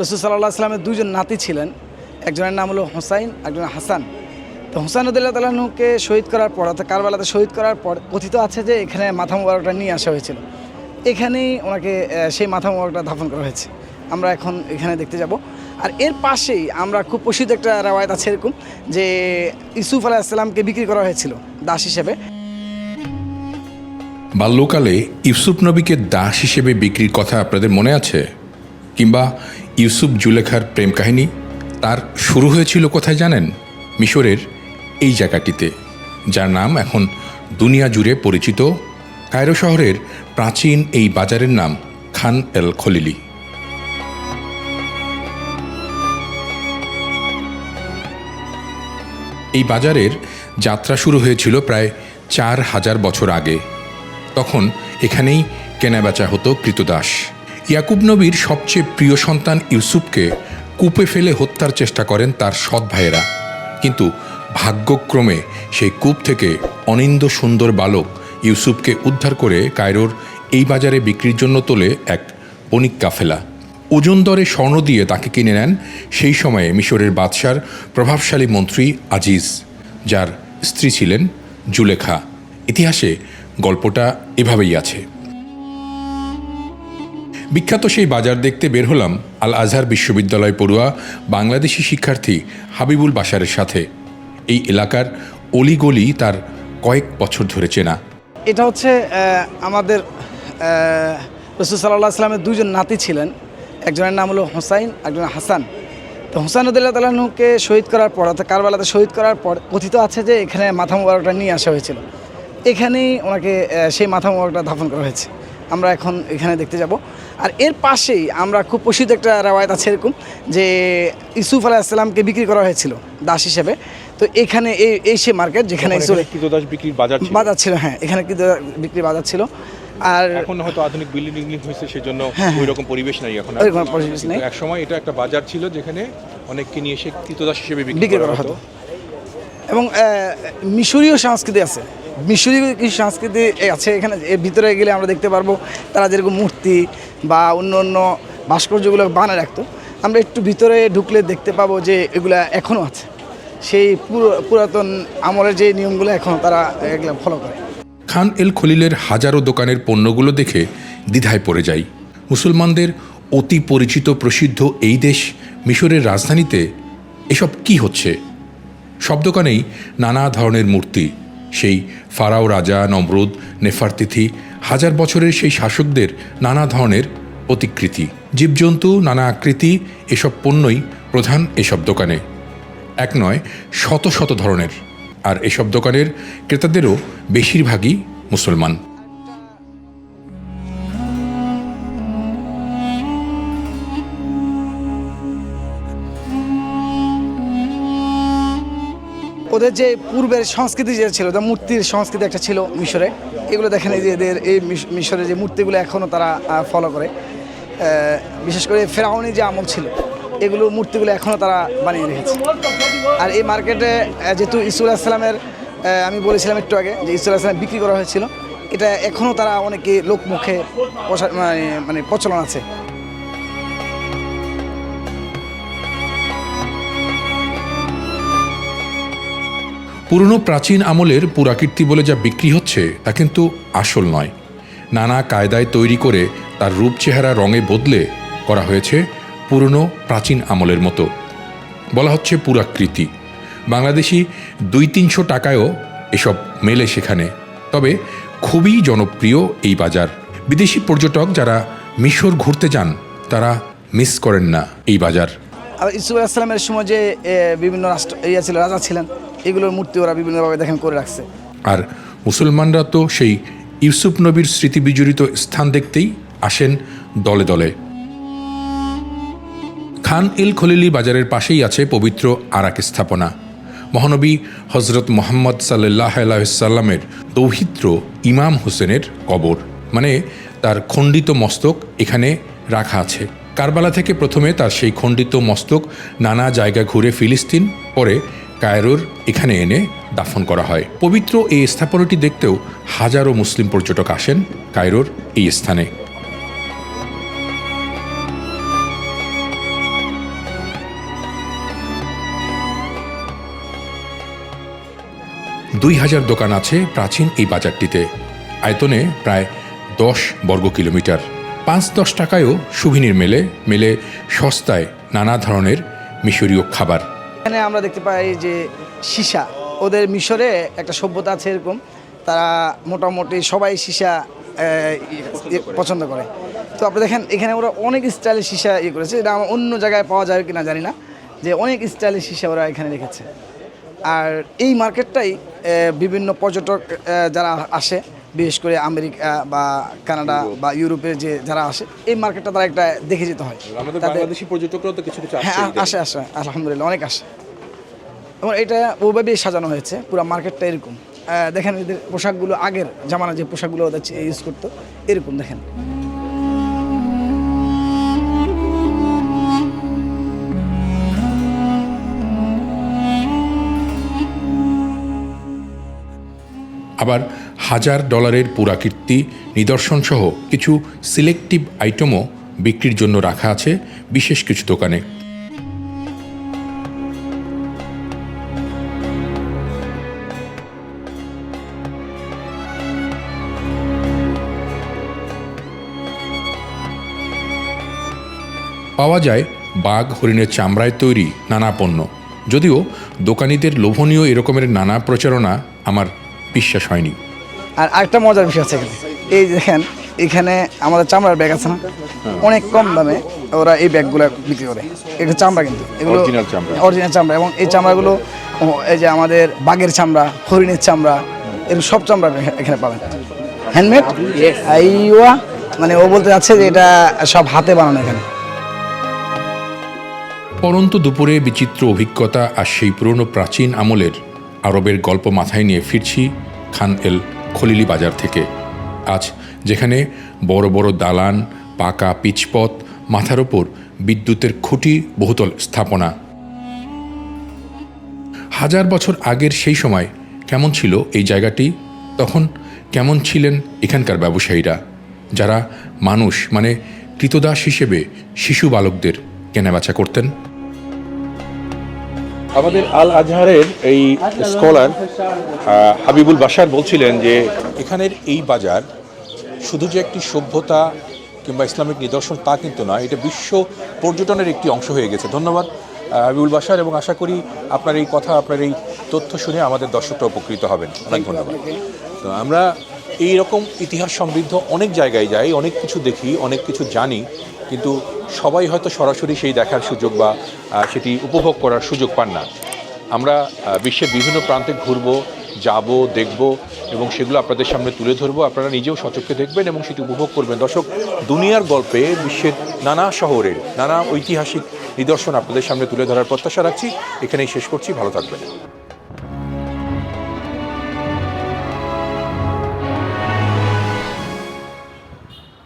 রসুল সাল্লাহ আসলামের দুজন নাতি ছিলেন। একজনের নাম হলো হোসাইন একজন হাসান। তো হোসাইন উদ্দিল্লাহ তালাহুকে শহীদ করার পর, অর্থাৎ কারবালাতে শহীদ করার পর কথিত আছে যে, এখানে মাথা মোবারকটা নিয়ে আসা হয়েছিল। এখানেই ওনাকে সেই মাথা মোবারকটা দাফন করা হয়েছে। আমরা এখন এখানে দেখতে যাব। আর এর পাশেই আমরা খুব প্রসিদ্ধ একটা রেওয়ায়ত আছে এরকম যে ইসুফ আলাহিসাল্লামকে বিক্রি করা হয়েছিল দাস হিসেবে। বাল্যকালে ইউসুফ নবীকে দাস হিসেবে বিক্রির কথা আপনাদের মনে আছে? কিংবা ইউসুফ জুলেখার প্রেম কাহিনী তার শুরু হয়েছিল কোথায় জানেন? মিশরের এই জায়গাটিতে, যার নাম এখন দুনিয়া জুড়ে পরিচিত কায়রো শহরের প্রাচীন এই বাজারের নাম খান এল খলিলি। এই বাজারের যাত্রা শুরু হয়েছিল প্রায় চার হাজার বছর আগে। তখন এখানেই কেনাবেচা হতো কৃতদাস। ইয়াকুব নবীর সবচেয়ে প্রিয় সন্তান ইউসুফকে কূপে ফেলে হত্যার চেষ্টা করেন তার সৎ ভাইয়েরা। কিন্তু ভাগ্যক্রমে সেই কূপ থেকে অনিন্দ সুন্দর বালক ইউসুফকে উদ্ধার করে কায়রোর এই বাজারে বিক্রির জন্য তোলে এক বণিক কাফেলা ওজন দরে স্বর্ণ দিয়ে তাকে কিনে নেন সেই সময়ে মিশরের বাদশার প্রভাবশালী মন্ত্রী আজিজ, যার স্ত্রী ছিলেন জুলেখা। ইতিহাসে গল্পটা এভাবেই আছে। বিখ্যাত সেই বাজার দেখতে বের হলাম আল আজহার বিশ্ববিদ্যালয় পড়ুয়া বাংলাদেশি শিক্ষার্থী হাবিবুল বাশারের সাথে। এই এলাকার অলিগলি তার কয়েক বছর ধরে চেনা। এটা হচ্ছে আমাদের রসুল সাল্লাহ দুজন নাতি ছিলেন। একজনের নাম হলো হোসাইন একজন হাসান। তো হোসাইন উদ্দিল্লাহ তালাহুকে শহীদ করার পর, অর্থাৎ কারবালাতে শহীদ করার পর কথিত আছে যে, এখানে মাথা মোবারকটা নিয়ে আসা হয়েছিল। এখানেই ওনাকে সেই মাথা মোবারকটা দাফন করা হয়েছে। আমরা এখন এখানে দেখতে যাব। আর এর পাশেই আমরা খুব প্রসিদ্ধ একটা রেওয়ায়ত আছে এরকম যে ইসুফ আলাহিসাল্লামকে বিক্রি করা হয়েছিল দাস হিসেবে। তো এখানে এই এই সে মার্কেট যেখানে কৃতদাস বিক্রির বাজার ছিল। বাজার ছিল হ্যাঁ এখানে বিক্রি বাজার ছিল। আর এখন হয়তো আধুনিক বিল্ডিং হয়েছে সেজন্য হ্যাঁ, ওই রকম পরিবেশ নাই এখন। পরিবেশ নেই। এক সময় এটা একটা বাজার ছিল যেখানে অনেককে নিয়ে এসে কৃতদাস হিসেবে বিক্রি করা হতো। এবং মিশরীয় সংস্কৃতি আছে। মিশরীয় কিছু সংস্কৃতি আছে এখানে? এর ভিতরে গেলে আমরা দেখতে পারব তারা যেরকম মূর্তি বা অন্য অন্য ভাস্কর্যগুলো বানায় রাখতো। আমরা একটু ভিতরে ঢুকলে দেখতে পাবো যে এগুলা এখনও আছে। সেই পুরো, পুরাতন আমলের যে নিয়মগুলো এখনও তারা এগুলো ফলো করে। খান এল খলিলের হাজারো দোকানের পণ্যগুলো দেখে দ্বিধায় পড়ে যাই। মুসলমানদের অতি পরিচিত প্রসিদ্ধ এই দেশ মিশরের রাজধানীতে এসব কি হচ্ছে? সব দোকানেই নানা ধরনের মূর্তি। সেই ফারাও রাজা নমরুদ নেফারতিথি হাজার বছরের সেই শাসকদের নানা ধরনের প্রতিকৃতি জীবজন্তু, নানা আকৃতি, এসব পণ্যই প্রধান এসব দোকানে। এক নয়, শত শত ধরনের। আর এসব দোকানের ক্রেতাদেরও বেশিরভাগই মুসলমান। ওদের যে পূর্বের সংস্কৃতি যে ছিল যে মূর্তির সংস্কৃতি একটা ছিল মিশরে। এগুলো দেখেন এই যে এদের এই মিশ- মিশরের যে মূর্তিগুলো এখনও তারা ফলো করে। বিশেষ করে ফেরাউনি যে আমল ছিল, এগুলো মূর্তিগুলো এখনও তারা বানিয়ে রেখেছে। আর এই মার্কেটে যেহেতু ইসুল আসলামের আমি বলেছিলাম একটু আগে যে ইসুল আসলাম বিক্রি করা হয়েছিল, এটা এখনও তারা অনেকে লোকমুখে মানে মানে প্রচলন আছে। পুরনো প্রাচীন আমলের পুরাকীর্তি বলে যা বিক্রি হচ্ছে, তা কিন্তু আসল নয়। নানা কায়দায় তৈরি করে তার রূপ চেহারা রঙে বদলে করা হয়েছে পুরনো প্রাচীন আমলের মতো। বলা হচ্ছে পুরাকৃতি। বাংলাদেশি দুই তিনশো টাকায়ও এসব মেলে সেখানে। তবে খুবই জনপ্রিয় এই বাজার। বিদেশি পর্যটক যারা মিশর ঘুরতে যান, তারা মিস করেন না এই বাজার। আর ইসুফ আসলামের সময় যে বিভিন্ন রাষ্ট্র ইয়ে ছিল, রাজা ছিলেন এগুলোর মূর্তি ওরা বিভিন্নভাবে দেখেন করে রাখছে। আর মুসলমানরা তো সেই ইউসুফ নবীর স্মৃতি বিজড়িত স্থান দেখতেই আসেন দলে দলে। খান ইল খলিলি বাজারের পাশেই আছে পবিত্র আরাক স্থাপনা। মহানবী হজরত মোহাম্মদ সাল্লাহ আলাইসাল্লামের দৌহিত্র ইমাম হোসেনের কবর মানে তার খণ্ডিত মস্তক এখানে রাখা আছে। কারবালা থেকে প্রথমে তার সেই খণ্ডিত মস্তক নানা জায়গা ঘুরে ফিলিস্তিন, পরে কায়রোর এখানে এনে দাফন করা হয়। পবিত্র এই স্থাপনাটি দেখতেও হাজারো মুসলিম পর্যটক আসেন কায়রোর এই স্থানে। দুই হাজার দোকান আছে প্রাচীন এই বাজারটিতে। আয়তনে প্রায় দশ বর্গ কিলোমিটার। পাঁচ দশ টাকায়ও সুভিনীর মেলে মেলে সস্তায় নানা ধরনের মিশরীয় খাবার। এখানে আমরা দেখতে পাই যে সীসা, ওদের মিশরে একটা সভ্যতা আছে এরকম। তারা মোটামুটি সবাই সীসা পছন্দ করে। তো আপনি দেখেন, এখানে ওরা অনেক স্টাইলের সীসা ইয়ে করেছে। এটা আমার অন্য জায়গায় পাওয়া যায় কিনা জানি না, যে অনেক স্টাইলের সীসা ওরা এখানে রেখেছে। আর এই মার্কেটটাই বিভিন্ন পর্যটক যারা আসে বিশেষ করে আমেরিকা বা কানাডা বা ইউরোপের যে যারা আসে এই মার্কেটটা তারা একটা দেখে যেতে হয়। আমাদের বাংলাদেশি পর্যটকরা তো কিছু কিছু হ্যাঁ আসে আসে আলহামদুলিল্লাহ অনেক আসে। এবং এটা ওভাবেই সাজানো হয়েছে পুরো মার্কেটটা এরকম। দেখেন এদের পোশাকগুলো আগের জামানা যে পোশাকগুলো ওদের ইউজ করতো এরকম দেখেন। আবার হাজার ডলারের পুরাকীর্তি, নিদর্শনসহ কিছু সিলেক্টিভ আইটেমও বিক্রির জন্য রাখা আছে বিশেষ কিছু দোকানে। পাওয়া যায় বাঘ, হরিণের চামড়ায় তৈরি নানা পণ্য। যদিও দোকানিদের লোভনীয় এরকমের নানা প্রচারণা আমার বিশ্বাস হয়নি। আর আরেকটা মজার বিষয় আছে এখানে। এই দেখেন এখানে আমাদের চামড়ার ব্যাগ আছে না? অনেক কম দামে ওরা এই ব্যাগগুলো বিক্রি করে। এটা চামড়া কিন্তু। এগুলো চামড়া। অরিজিনাল চামড়া। এবং এই চামড়াগুলো এই যে আমাদের বাঘের চামড়া হরিণের চামড়া এরকম সব চামড়া এখানে পাবেন। হ্যান্ডমেড আইওয়া? মানে ও বলতে যাচ্ছে যে এটা সব হাতে বানানো এখানে। পরন্ত দুপুরে বিচিত্র অভিজ্ঞতা আর সেই পুরনো প্রাচীন আমলের আরবের গল্প মাথায় নিয়ে ফিরছি খান এল খলিলি বাজার থেকে। আজ যেখানে বড় বড় দালান, পাকা পিচপথ, মাথার ওপর বিদ্যুতের খুঁটি বহুতল স্থাপনা। হাজার বছর আগের সেই সময় কেমন ছিল এই জায়গাটি? তখন কেমন ছিলেন এখানকার ব্যবসায়ীরা? যারা মানুষ মানে কৃতদাস হিসেবে শিশু বালকদের কেনাবেচা করতেন? আমাদের আল আজহারের এই স্কলার হাবিবুল বাশার বলছিলেন যে এখানের এই বাজার শুধু যে একটি সভ্যতা কিংবা ইসলামিক নিদর্শন তা কিন্তু নয় এটা বিশ্ব পর্যটনের একটি অংশ হয়ে গেছে। ধন্যবাদ হাবিবুল বাশার এবং আশা করি আপনার এই কথা আপনার এই তথ্য শুনে আমাদের দর্শকরা উপকৃত হবেন। অনেক ধন্যবাদ। তো আমরা এই রকম ইতিহাস সমৃদ্ধ অনেক জায়গায় যাই অনেক কিছু দেখি অনেক কিছু জানি। কিন্তু সবাই হয়তো সরাসরি সেই দেখার সুযোগ বা সেটি উপভোগ করার সুযোগ পান না। আমরা বিশ্বের বিভিন্ন প্রান্তে ঘুরব, যাব, দেখব এবং সেগুলো আপনাদের সামনে তুলে ধরবো। আপনারা নিজেও সচক্ষে দেখবেন এবং সেটি উপভোগ করবেন। দর্শক, দুনিয়ার গল্পে বিশ্বের নানা শহরের নানা ঐতিহাসিক নিদর্শন আপনাদের সামনে তুলে ধরার প্রত্যাশা রাখছি। এখানেই শেষ করছি। ভালো থাকবেন।